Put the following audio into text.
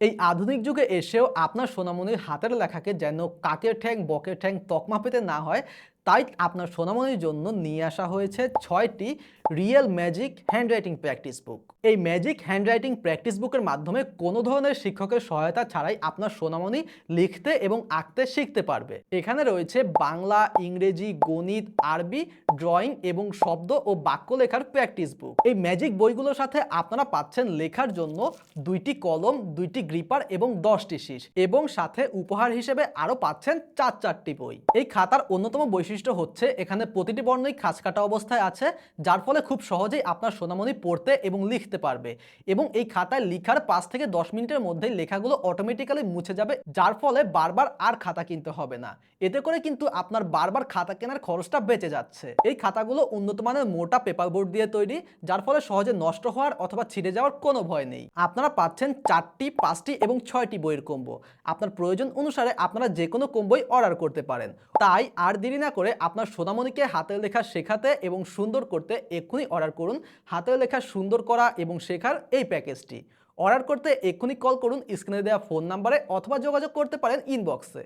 এই আধুনিক যুগে এসেও আপনার সোনামনির হাতের লেখাকে যেন কাকের ঠ্যাং, বকের ঠ্যাং, তকমা পেতে না হয় তাই আপনার সোনামণির জন্য নিয়ে আসা হয়েছে ছয়টি real magic handwriting practice book এই ম্যাজিক হ্যান্ডরাইটিং প্র্যাকটিস বুকের মাধ্যমে কোনো ধরনের শিক্ষকের সহায়তা ছাড়াই আপনার সোনামণি লিখতে এবং আঁকতে শিখতে পারবে। এখানে রয়েছে বাংলা, ইংরেজি, গণিত, আরবি, ড্রয়িং এবং শব্দ ও বাক্য লেখার প্র্যাকটিস বুক। এই ম্যাজিক বইগুলোর সাথে আপনারা পাচ্ছেন লেখার জন্য দুইটি কলম, দুইটি গ্রিপার এবং দশটি শীষ এবং সাথে উপহার হিসেবে আরও পাচ্ছেন চার চারটি বই। এই খাতার অন্যতম বৈশিষ্ট্য হচ্ছে। এখানে প্রতিটি বর্ণই খাঁজ কাটা অবস্থায় আছে, যার ফলে খুব সহজেই আপনার সোনামণি পড়তে এবং লিখতে পারবে। এবং এই খাতায় লেখার পাঁচ থেকে দশ মিনিটের মধ্যেই লেখাগুলো অটোমেটিক্যালি মুছে যাবে, যার ফলে বারবার আর খাতা কিনতে হবে না। এতে করে কিন্তু আপনার বারবার খাতা কেনার খরচটা বেঁচে যাচ্ছে। এই খাতাগুলো উন্নত মানের মোটা পেপার বোর্ড দিয়ে তৈরি, যার ফলে সহজে নষ্ট হওয়ার অথবা ছিঁড়ে যাওয়ার কোনো ভয় নেই। আপনারা পাচ্ছেন চারটি, পাঁচটি এবং ছয়টি বইয়ের কম্বো। আপনার প্রয়োজন অনুসারে আপনারা যে কোনো কম্বোই অর্ডার করতে পারেন। তাই আর দেরি না করে আপনার সোনামণিকে হাতের লেখা শেখাতে এবং সুন্দর করতে এক্ষুনি অর্ডার করুন। হাতের লেখা সুন্দর করা এবং শেখার এই প্যাকেজটি। অর্ডার করতে এক্ষুনি কল করুন স্ক্রিনে দেওয়া ফোন নাম্বারে অথবা যোগাযোগ করতে পারেন ইনবক্সে।